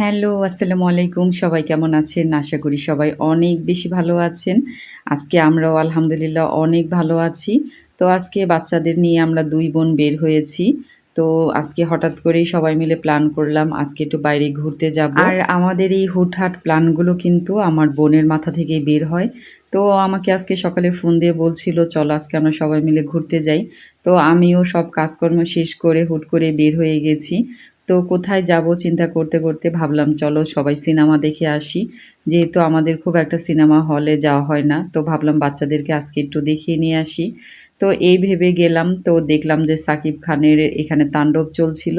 Hello, আসসালামু আলাইকুম। সবাই কেমন আছেন? আশা করি সবাই অনেক বেশি ভালো আছেন। আজকে আমরাও আলহামদুলিল্লাহ অনেক ভালো আছি। তো আজকে বাচ্চাদের নিয়ে আমরা দুই বোন বের হয়েছি। তো আজকে হঠাৎ করেই সবাই মিলে প্ল্যান করলাম আজকে একটু বাইরে ঘুরতে যাব। আর আমাদের এই হুটহাট প্ল্যানগুলো কিন্তু আমার বোনের মাথা থেকেই বের হয়। তো আমাকে আজকে সকালে ফোন দিয়ে বলছিল, চলো আজকে আমরা সবাই মিলে ঘুরতে যাই। তো আমিও সব কাজকর্ম শেষ করে হুট করে বের হয়ে গেছি। তো কোথায় যাব চিন্তা করতে করতে ভাবলাম, চলো সবাই সিনেমা দেখে আসি। যেহেতু আমাদের খুব একটা সিনেমা হলে যাওয়া হয় না, তো ভাবলাম বাচ্চাদেরকে আজকে একটু দেখিয়ে নিয়ে আসি। তো এই ভেবে গেলাম, তো দেখলাম যে সাকিব খানের এখানে তাণ্ডব চলছিল।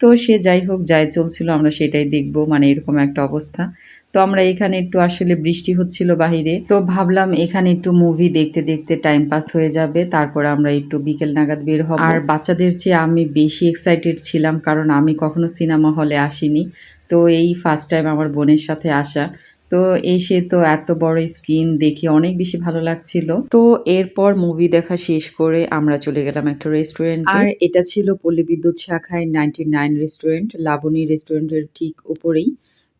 তো সে যাই হোক, যাই চলছিল, আমরা সেটাই দেখব মানে এরকম একটা অবস্থা। তো আমরা এখানে একটু আসলে বৃষ্টি হচ্ছিল বাহিরে। তো ভাবলাম এখানে একটু মুভি দেখতে দেখতে টাইম পাস হয়ে যাবে, তারপর আমরা একটু বিকেল নাগাদ বের হব। আর বাচ্চাদের চেয়ে আমি বেশি এক্সাইটেড ছিলাম, কারণ আমি কখনো সিনেমা হলে আসিনি। তো এই ফার্স্ট টাইম আমার বোনের সাথে আসা। তো এসে তো এত বড় স্ক্রিন দেখে অনেক বেশি ভালো লাগছিল। তো এরপর মুভি দেখা শেষ করে আমরা চলে গেলাম একটা রেস্টুরেন্ট আর এটা ছিল পল্লী বিদ্যুৎ শাখায় নাইনটি নাইন রেস্টুরেন্ট লাবণী রেস্টুরেন্টের ঠিক উপরেই।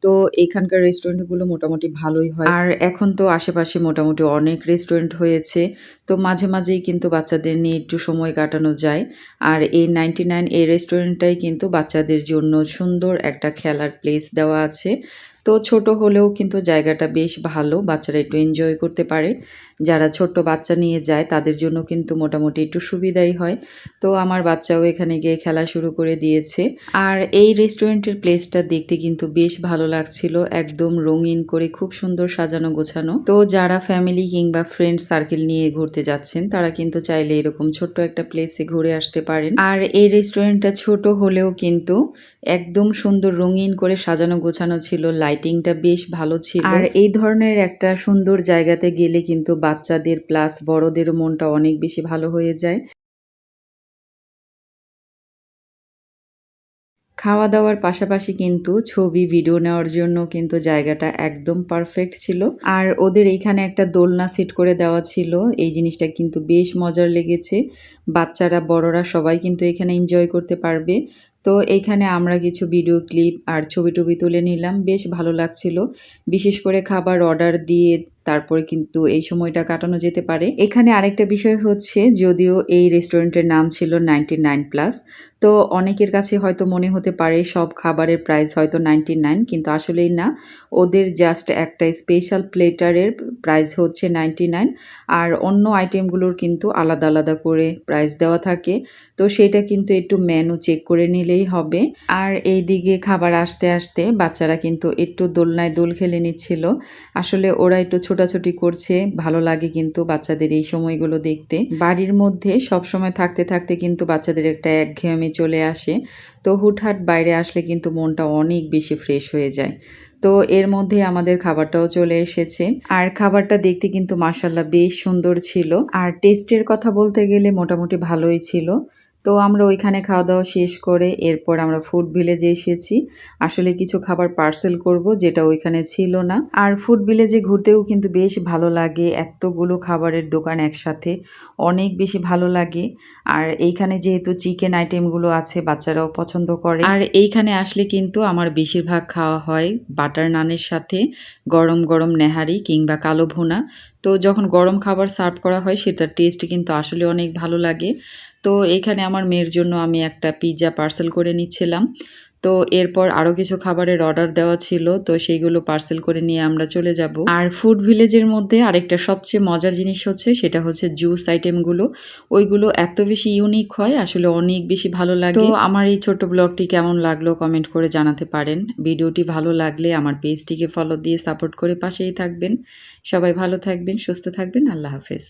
তো এখানকার রেস্টুরেন্টগুলো মোটামুটি ভালোই হয়। আর এখন তো আশেপাশে মোটামুটি অনেক রেস্টুরেন্ট হয়েছে। তো মাঝে মাঝেই কিন্তু বাচ্চাদের নিয়ে একটু সময় কাটানো যায়। আর এই নাইনটি নাইন এই রেস্টুরেন্টটাই কিন্তু বাচ্চাদের জন্য সুন্দর একটা খেলার প্লেস দেওয়া আছে। তো ছোট হলেও কিন্তু জায়গাটা বেশ ভালো, বাচ্চারা একটু এনজয় করতে পারে। যারা ছোট্ট বাচ্চা নিয়ে যায়, তাদের জন্য কিন্তু মোটামুটি একটু সুবিধাই হয়। তো আমার বাচ্চাও এখানে গিয়ে খেলা শুরু করে দিয়েছে। আর এই রেস্টুরেন্টের প্লেসটা দেখতে কিন্তু বেশ ভালো লাগছিল, একদম রঙিন করে খুব সুন্দর সাজানো গোছানো। তো যারা ফ্যামিলি কিংবা ফ্রেন্ড সার্কেল নিয়ে ঘুরতে যাচ্ছেন, তারা কিন্তু চাইলে এরকম ছোট্ট একটা প্লেসে ঘুরে আসতে পারেন। আর এই রেস্টুরেন্টটা ছোট হলেও কিন্তু একদম সুন্দর রঙিন করে সাজানো গোছানো ছিল লাইটিংটা বেশ ভালো ছিল। আর এই ধরনের একটা সুন্দর জায়গাতে গেলে কিন্তু বাচ্চাদের প্লাস বড়দেরও মনটা অনেক বেশি ভালো হয়ে যায়। খাওয়া দাওয়ার পাশাপাশি কিন্তু ছবি ভিডিও নেওয়ার জন্য কিন্তু জায়গাটা একদম পারফেক্ট ছিল। আর ওদের এইখানে একটা দোলনা সেট করে দেওয়া ছিল। এই জিনিসটা কিন্তু বেশ মজার লেগেছে। বাচ্চারা, বড়রা সবাই কিন্তু এখানে এনজয় করতে পারবে। তো এইখানে আমরা কিছু ভিডিও ক্লিপ আর ছবি টবি তুলে নিলাম। বেশ ভালো লাগছিল। বিশেষ করে খাবার অর্ডার দিয়ে তারপরে কিন্তু এই সময়টা কাটানো যেতে পারে। এখানে আরেকটা বিষয় হচ্ছে, যদিও এই রেস্টুরেন্টের নাম ছিল নাইনটি নাইন প্লাস, তো অনেকের কাছে হয়তো মনে হতে পারে সব খাবারের প্রাইস হয়তো নাইনটি নাইন, কিন্তু আসলেই না। ওদের জাস্ট একটা স্পেশাল প্লেটারের প্রাইস হচ্ছে নাইনটি নাইন, আর অন্য আইটেমগুলোর কিন্তু আলাদা আলাদা করে প্রাইস দেওয়া থাকে। তো সেটা কিন্তু একটু মেনু চেক করে নিলেই হবে। আর এই দিকে খাবার আসতে আসতে বাচ্চারা কিন্তু একটু দোলনায় দোল খেলে নিচ্ছিল। আসলে ওরা একটু ছোটাছুটি করছে, ভালো লাগে কিন্তু বাচ্চাদের এই সময়গুলো দেখতে। বাড়ির মধ্যে সব সময় থাকতে থাকতে কিন্তু বাচ্চাদের একটা একঘেয়েমি চলে আসে। তো হুটহাট বাইরে আসলে কিন্তু মনটা অনেক বেশি ফ্রেশ হয়ে যায়। তো এর মধ্যে আমাদের খাবারটাও চলে এসেছে। আর খাবারটা দেখতে কিন্তু মাসাল্লাহ বেশ সুন্দর ছিল। আর টেস্টের কথা বলতে গেলে মোটামুটি ভালোই ছিল। তো আমরা ওইখানে খাওয়া দাওয়া শেষ করে এরপর আমরা ফুড ভিলেজে এসেছি। আসলে কিছু খাবার পার্সেল করব যেটা ওইখানে ছিল না। আর ফুড ভিলেজে ঘুরতেও কিন্তু বেশ ভালো লাগে। এতগুলো খাবারের দোকান একসাথে, অনেক বেশি ভালো লাগে। আর এইখানে যেহেতু চিকেন আইটেমগুলো আছে, বাচ্চারাও পছন্দ করে। আর এইখানে আসলে কিন্তু আমার বেশিরভাগ খাওয়া হয় বাটার নানের সাথে, গরম গরম নেহারি কিংবা কালো ভুনা। তো যখন গরম খাবার সার্ভ করা হয়, সেটার টেস্ট কিন্তু আসলে অনেক ভালো লাগে। তো এখানে আমার মেয়ের জন্য আমি একটা পিৎজা পার্সেল করে নিচ্ছিলাম। তো এরপর আরও কিছু খাবারের অর্ডার দেওয়া ছিল তো সেইগুলো পার্সেল করে নিয়ে আমরা চলে যাব। আর ফুড ভিলেজের মধ্যে আরেকটা সবচেয়ে মজার জিনিস হচ্ছে সেটা হচ্ছে জুস আইটেমগুলো ওইগুলো এত বেশি ইউনিক হয় আসলে অনেক বেশি ভালো লাগে। তো আমার এই ছোট ব্লগটি কেমন লাগল কমেন্ট করে জানাতে পারেন। ভিডিওটি ভালো লাগলে আমার পেজটিকে ফলো দিয়ে সাপোর্ট করে পাশেই থাকবেন। সবাই ভালো থাকবেন সুস্থ থাকবেন আল্লাহ হাফেজ।